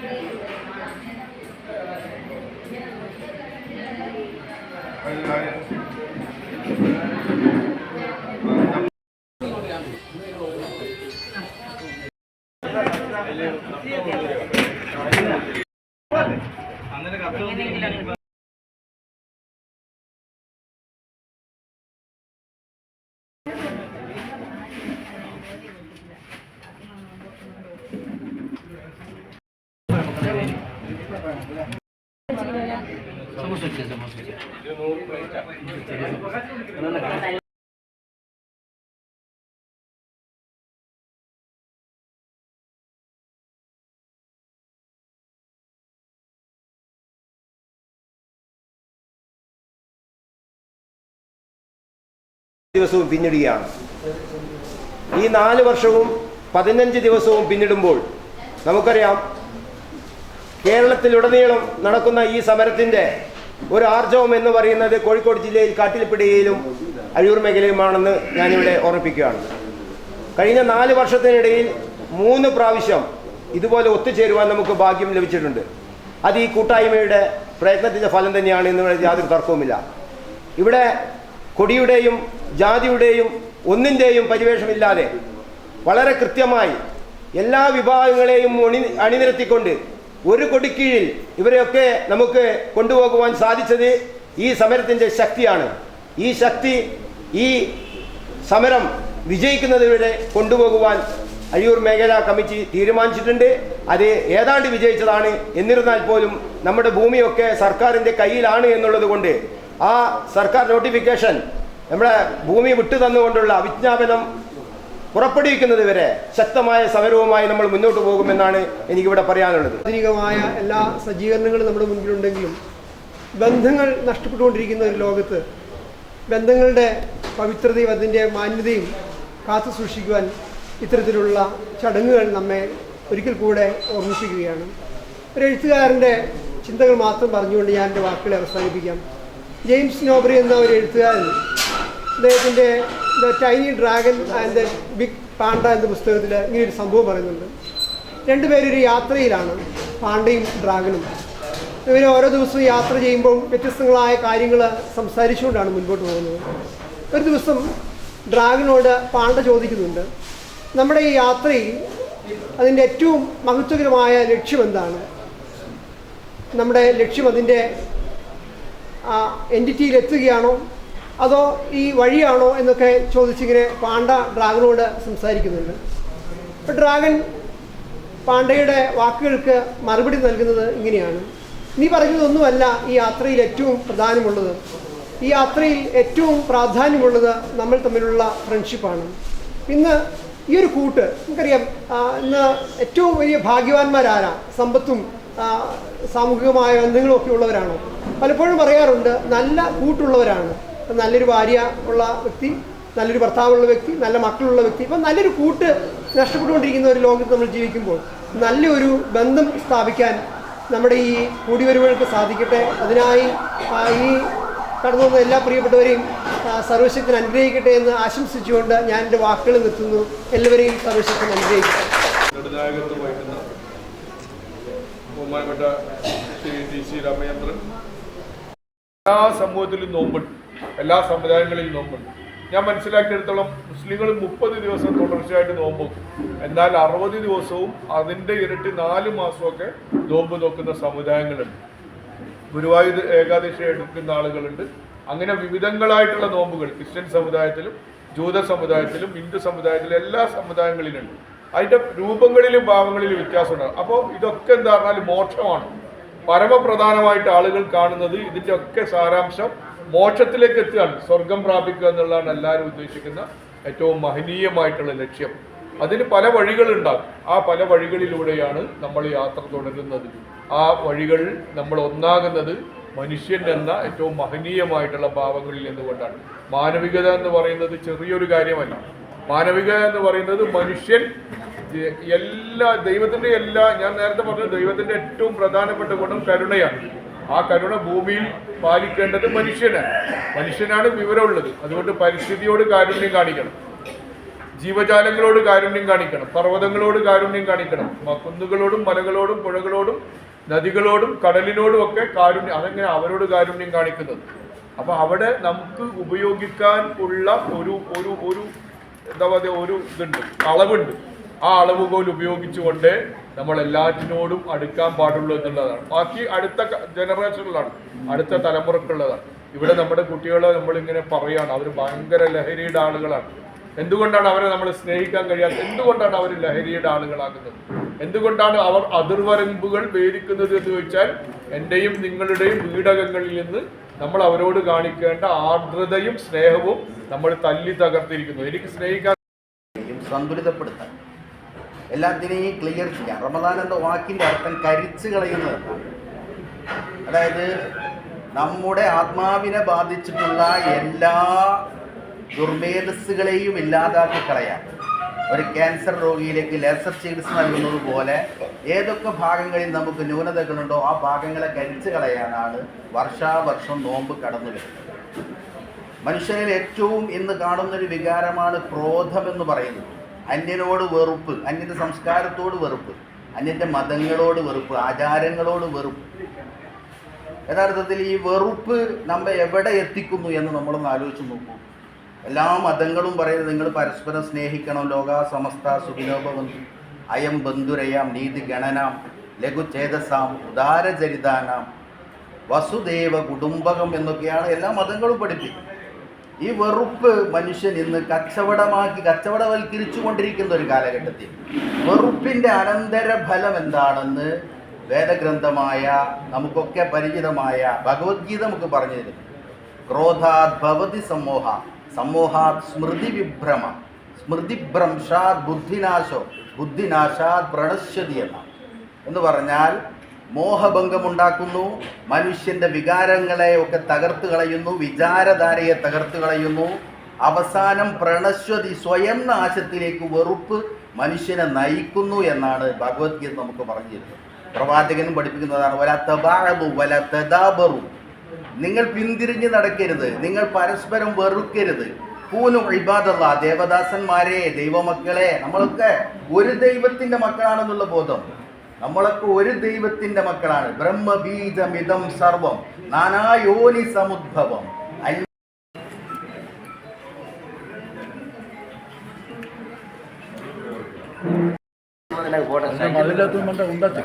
Sí, ദിവസവും പിന്നിടുകയാണ്. ഈ നാല് വർഷവും പതിനഞ്ച് ദിവസവും പിന്നിടുമ്പോൾ നമുക്കറിയാം കേരളത്തിലുടനീളം നടക്കുന്ന ഈ സമരത്തിന്റെ ഒരു ആർജവം എന്ന് പറയുന്നത് കോഴിക്കോട് ജില്ലയിൽ കാട്ടിൽപ്പിടിയിലും അഴിയൂർ മേഖലയുമാണെന്ന് ഞാനിവിടെ ഓർമ്മിപ്പിക്കുകയാണ്. കഴിഞ്ഞ നാല് വർഷത്തിനിടയിൽ മൂന്ന് പ്രാവശ്യം ഇതുപോലെ ഒത്തുചേരുവാൻ നമുക്ക് ഭാഗ്യം ലഭിച്ചിട്ടുണ്ട്. അത് ഈ കൂട്ടായ്മയുടെ പ്രയത്നത്തിന്റെ ഫലം തന്നെയാണ് എന്ന് യാതൊരു തർക്കവുമില്ല. ഇവിടെ കൊടിയുടെയും ജാതിയുടെയും ഒന്നിന്റെയും പരിവേഷമില്ലാതെ വളരെ കൃത്യമായി എല്ലാ വിഭാഗങ്ങളെയും അണി അണിനിരത്തിക്കൊണ്ട് ഒരു കൊടിക്കീഴിൽ ഇവരെയൊക്കെ നമുക്ക് കൊണ്ടുപോകുവാൻ സാധിച്ചത് ഈ സമരത്തിന്റെ ശക്തിയാണ്. ഈ ശക്തി ഈ സമരം വിജയിക്കുന്നതുവരെ കൊണ്ടുപോകുവാൻ അഴിയൂർ മേഖലാ കമ്മിറ്റി തീരുമാനിച്ചിട്ടുണ്ട്. അത് ഏതാണ്ട് വിജയിച്ചതാണ്. എന്നിരുന്നാൽ പോലും നമ്മുടെ ഭൂമിയൊക്കെ സർക്കാരിന്റെ കയ്യിലാണ് എന്നുള്ളത് കൊണ്ട് ആ സർക്കാർ നോട്ടിഫിക്കേഷൻ നമ്മുടെ ഭൂമി വിട്ടു തന്നുകൊണ്ടുള്ള വിജ്ഞാപനം പുറപ്പെടുവിക്കുന്നത് വരെ ശക്തമായ സമരവുമായി നമ്മൾ മുന്നോട്ട് പോകുമെന്നാണ് എനിക്കിവിടെ പറയാനുള്ളത്. ആധുനികമായ എല്ലാ സജ്ജീകരണങ്ങളും നമ്മുടെ മുൻപിലുണ്ടെങ്കിലും ബന്ധങ്ങൾ നഷ്ടപ്പെട്ടുകൊണ്ടിരിക്കുന്ന ഒരു ലോകത്ത് ബന്ധങ്ങളുടെ പവിത്രതയും അതിന്റെ മാന്യതയും കാത്തു സൂക്ഷിക്കുവാൻ ഇത്തരത്തിലുള്ള ചടങ്ങുകൾ നമ്മെ ഒരിക്കൽ കൂടെ ഓർമ്മിപ്പിക്കുകയാണ്. ഒരു എഴുത്തുകാരന്റെ ചിന്തകൾ മാത്രം പറഞ്ഞുകൊണ്ട് ഞാൻ എന്റെ വാക്കുകളെ അവസാനിപ്പിക്കാം. ജെയിംസ് നോബറി എന്ന ഒരു എഴുത്തുകാരൻ അദ്ദേഹത്തിന്റെ the tiny dragon and the big panda എന്ന പുസ്തകത്തിൽ ഇങ്ങനെ ഒരു സംഭവം പറയുന്നുണ്ട്. രണ്ടുപേരൊരു യാത്രയിലാണ് പാണ്ടയും ഡ്രാഗനും ഇവർ ഓരോ ദിവസവും യാത്ര ചെയ്യുമ്പോൾ വ്യത്യസ്തങ്ങളായ കാര്യങ്ങൾ സംസാരിച്ചുകൊണ്ടാണ് മുൻപോട്ട് പോകുന്നത്. ഒരു ദിവസം ഡ്രാഗനോട് പാണ്ട ചോദിക്കുന്നുണ്ട് നമ്മുടെ ഈ യാത്രയിൽ അതിന്റെ ഏറ്റവും മഹത്വകരമായ ലക്ഷ്യം എന്താണ്? നമ്മുടെ ലക്ഷ്യം അതിന്റെ എന്റിറ്റിയിൽ എത്തുകയാണോ അതോ ഈ വഴിയാണോ എന്നൊക്കെ ചോദിച്ചിങ്ങനെ പാണ്ഡ ഡ്രാഗനോട് സംസാരിക്കുന്നുണ്ട്. അപ്പോൾ ഡ്രാഗൻ പാണ്ഡയുടെ വാക്കുകൾക്ക് മറുപടി നൽകുന്നത് ഇങ്ങനെയാണ്. നീ പറഞ്ഞതൊന്നുമല്ല ഈ യാത്രയിൽ ഏറ്റവും പ്രധാനമുള്ളത്. ഈ യാത്രയിൽ ഏറ്റവും പ്രാധാന്യമുള്ളത് നമ്മൾ തമ്മിലുള്ള ഫ്രണ്ട്ഷിപ്പാണ്. ഇന്ന് ഈ ഒരു കൂട്ട് നമുക്കറിയാം ഇന്ന് ഏറ്റവും വലിയ ഭാഗ്യവാന്മാരാരാ? സമ്പത്തും സാമൂഹികമായ ബന്ധങ്ങളും ഒക്കെ ഉള്ളവരാണോ. പലപ്പോഴും പറയാറുണ്ട് നല്ല കൂട്ടുള്ളവരാണ്. നല്ലൊരു ഭാര്യ ഉള്ള വ്യക്തി നല്ലൊരു ഭർത്താവുള്ള വ്യക്തി നല്ല മക്കളുള്ള വ്യക്തി. ഇപ്പം നല്ലൊരു കൂട്ട് നഷ്ടപ്പെട്ടുകൊണ്ടിരിക്കുന്ന ഒരു ലോകത്ത് നമ്മൾ ജീവിക്കുമ്പോൾ നല്ലൊരു ബന്ധം സ്ഥാപിക്കാൻ നമ്മുടെ ഈ കൂടിവരവുകൾക്ക് സാധിക്കട്ടെ. അതിനായി ഈ കടന്നു വന്ന എല്ലാ പ്രിയപ്പെട്ടവരെയും സർവശക്തൻ അനുഗ്രഹിക്കട്ടെ എന്ന് ആശംസിച്ചുകൊണ്ട് ഞാൻ എന്റെ വാക്കുകൾ നിർത്തുന്നു. എല്ലാവരെയും സർവശക്തൻ അനുഗ്രഹിക്കട്ടെ. Shri T C Ramachandran. എല്ലാ സമൂഹത്തിലും നോമ്പുണ്ട് എല്ലാ സമുദായങ്ങളിലും നോമ്പുണ്ട് ഞാൻ മനസ്സിലാക്കിയെടുത്തോളം മുസ്ലിങ്ങൾ മുപ്പത് ദിവസം തുടർച്ചയായിട്ട് നോമ്പ് എന്നാൽ അറുപത് ദിവസവും അതിന്റെ ഇരട്ടി നാല് മാസമൊക്കെ നോമ്പ് നോക്കുന്ന സമുദായങ്ങളുണ്ട്. ഗുരുവായൂർ ഏകാദശി എടുക്കുന്ന ആളുകളുണ്ട്. അങ്ങനെ വിവിധങ്ങളായിട്ടുള്ള നോമ്പുകൾ ക്രിസ്ത്യൻ സമുദായത്തിലും ജൂത സമുദായത്തിലും ഹിന്ദു സമുദായത്തിലും എല്ലാ സമുദായങ്ങളിലുണ്ട്. അതിന്റെ രൂപങ്ങളിലും ഭാവങ്ങളിലും വ്യത്യാസമുണ്ട് അപ്പോൾ ഇതൊക്കെ എന്താ പറഞ്ഞാൽ മോക്ഷമാണ്. പരമപ്രധാനമായിട്ട് ആളുകൾ കാണുന്നത് ഇതിന്റെ ഒക്കെ സാരാംശം മോക്ഷത്തിലേക്ക് എത്തുകയാണ്. സ്വർഗം പ്രാപിക്കുക എന്നുള്ളതാണ് എല്ലാവരും ഉദ്ദേശിക്കുന്ന ഏറ്റവും മഹനീയമായിട്ടുള്ള ലക്ഷ്യം. അതിന് പല വഴികളുണ്ടാകും. ആ പല വഴികളിലൂടെയാണ് നമ്മൾ യാത്ര തുടരുന്നത്. ആ വഴികൾ നമ്മൾ ഒന്നാകുന്നത് മനുഷ്യൻ എന്ന ഏറ്റവും മഹനീയമായിട്ടുള്ള ഭാവങ്ങളിൽ നിന്നുകൊണ്ടാണ്. മാനവികത എന്ന് പറയുന്നത് ചെറിയൊരു കാര്യമല്ല. മാനവിക എന്ന് പറയുന്നത് മനുഷ്യൻ എല്ലാ ദൈവത്തിന്റെ എല്ലാ ഞാൻ നേരത്തെ പറഞ്ഞ ദൈവത്തിന്റെ ഏറ്റവും പ്രധാനപ്പെട്ട ഗുണം കരുണയാണ്. ആ കരുണ ഭൂമിയിൽ പാലിക്കേണ്ടത് മനുഷ്യനാണ്. മനുഷ്യനാണ് വിവരമുള്ളത്. അതുകൊണ്ട് പരിസ്ഥിതിയോട് കാരുണ്യം കാണിക്കണം. ജീവജാലങ്ങളോട് കാരുണ്യം കാണിക്കണം. പർവതങ്ങളോട് കാരുണ്യം കാണിക്കണം. കുന്നുകളോടും മലകളോടും പുഴകളോടും നദികളോടും കടലിനോടും ഒക്കെ കാരുണ്യം അതെങ്ങനെ അവരോട് കാരുണ്യം കാണിക്കുന്നത്? അപ്പൊ അവിടെ നമുക്ക് ഉപയോഗിക്കാൻ ഉള്ള ഒരു ഒരു ഒരു എന്താ പറയുക ഒരു ഇതുണ്ട് അളവുണ്ട്. ആ അളവുകോൽ ഉപയോഗിച്ചുകൊണ്ട് നമ്മൾ എല്ലാറ്റിനോടും അടുക്കാൻ പാടുള്ളൂ എന്നുള്ളതാണ്. ബാക്കി അടുത്ത ജനറേഷനിലാണ് അടുത്ത തലമുറക്കുള്ളതാണ്. ഇവിടെ നമ്മുടെ കുട്ടികളെ നമ്മളിങ്ങനെ പറയുകയാണ് അവർ ഭയങ്കര ലഹരിയുടെ ആളുകളാണ്. എന്തുകൊണ്ടാണ് അവരെ നമ്മൾ സ്നേഹിക്കാൻ കഴിയാത്ത എന്തുകൊണ്ടാണ് അവർ ലഹരിയുടെ ആളുകളാകുന്നത്? എന്തുകൊണ്ടാണ് അവർ അതിർവരമ്പുകൾ വേദിക്കുന്നത് എന്ന് ചോദിച്ചാൽ എന്റെയും നിങ്ങളുടെയും വീടകങ്ങളിൽ നിന്ന് നമ്മൾ അവരോട് കാണിക്കേണ്ട ആർദ്രതയും സ്നേഹവും നമ്മൾ തല്ലി തകർത്തിരിക്കുന്നു. എനിക്ക് സ്നേഹിക്കാൻ സന്തുലിതപ്പെടുത്താൻ. എല്ലാത്തിനെയും ക്ലിയർ ചെയ്യാം. റമദാൻ എന്ന വാക്കിന്റെ അർത്ഥം കരിച്ചു കളയുന്നതാണ് അതായത് നമ്മുടെ ആത്മാവിനെ ബാധിച്ചിട്ടുള്ള എല്ലാ ദുർമേധസ്സുകളെയും ഇല്ലാതാക്കി കളയാൻ. ഒരു ക്യാൻസർ രോഗിയിലേക്ക് ലേസർ ചികിത്സ നൽകുന്നത് പോലെ ഏതൊക്കെ ഭാഗങ്ങളിൽ നമുക്ക് ന്യൂനതകളുണ്ടോ ആ ഭാഗങ്ങളെ കരിച്ചു കളയാനാണ് വർഷാവർഷം നോമ്പ് കടന്നു വരുന്നത്. മനുഷ്യനിൽ ഏറ്റവും ഇന്ന് കാണുന്നൊരു വികാരമാണ് ക്രോധം എന്ന് പറയുന്നത്. അന്യനോട് വെറുപ്പ് അന്യന്റെ സംസ്കാരത്തോട് വെറുപ്പ് അന്യന്റെ മതങ്ങളോട് വെറുപ്പ് ആചാരങ്ങളോട് വെറുപ്പ്. യഥാർത്ഥത്തിൽ ഈ വെറുപ്പ് നമ്മെ എവിടെ എത്തിക്കുന്നു എന്ന് നമ്മളൊന്ന് ആലോചിച്ച് നോക്കൂ. എല്ലാ മതങ്ങളും പറയുന്നത് നിങ്ങൾ പരസ്പരം സ്നേഹിക്കണം. ലോക സമസ്ത സുഖിനോപബന്ധു അയം ബന്ധുരയാം നീതി ഗണനാം ലഘുചേതസാം ഉദാരചരിതാനാം. വസുദേവ കുടുംബകം എന്നൊക്കെയാണ് എല്ലാ മതങ്ങളും പഠിപ്പിക്കുന്നത്. ഈ വെറുപ്പ് മനുഷ്യൻ ഇന്ന് കച്ചവടമാക്കി കച്ചവടവൽക്കരിച്ചു കൊണ്ടിരിക്കുന്ന ഒരു കാലഘട്ടത്തിൽ. വെറുപ്പിന്റെ അനന്തര ഫലം എന്താണെന്ന് വേദഗ്രന്ഥമായ നമുക്കൊക്കെ പരിചിതമായ ഭഗവത്ഗീത നമുക്ക് പറഞ്ഞു തരുന്നു ക്രോധാത് ഭവതി സമൂഹ സമൂഹാത് സ്മൃതി വിഭ്രമ സ്മൃതിഭ്രംശാത് ബുദ്ധിനാശോ ബുദ്ധിനാശാത് പ്രണശ്യതി എന്ന. എന്ന് പറഞ്ഞാൽ മോഹഭംഗമുണ്ടാക്കുന്നു. മനുഷ്യന്റെ വികാരങ്ങളെ ഒക്കെ തകർത്ത് കളയുന്നു. വിചാരധാരയെ തകർത്ത് കളയുന്നു. അവസാനം പ്രണശ്വതി സ്വയം നാശത്തിലേക്ക് വെറുപ്പ് മനുഷ്യനെ നയിക്കുന്നു എന്നാണ് ഭഗവത്ഗീത നമുക്ക് പറഞ്ഞു തരുന്നത് പ്രവാചകനും പഠിപ്പിക്കുന്നതാണ് വല തബാഴു വല തദാബറു. നിങ്ങൾ പിന്തിരിഞ്ഞ് നടക്കരുത്. നിങ്ങൾ പരസ്പരം വെറുക്കരുത്. പൂനു ഇബാദല്ല ദേവദാസന്മാരെ ദൈവമക്കളെ നമ്മളൊക്കെ ഒരു ദൈവത്തിന്റെ മക്കളാണെന്നുള്ള ബോധം. നമ്മളൊക്കെ ഒരു ദൈവത്തിന്റെ മക്കളാണ്. ബ്രഹ്മബീജമിതം സർവം. നാനായോനി സമുദ്ഭവം. ഉണ്ടാക്കി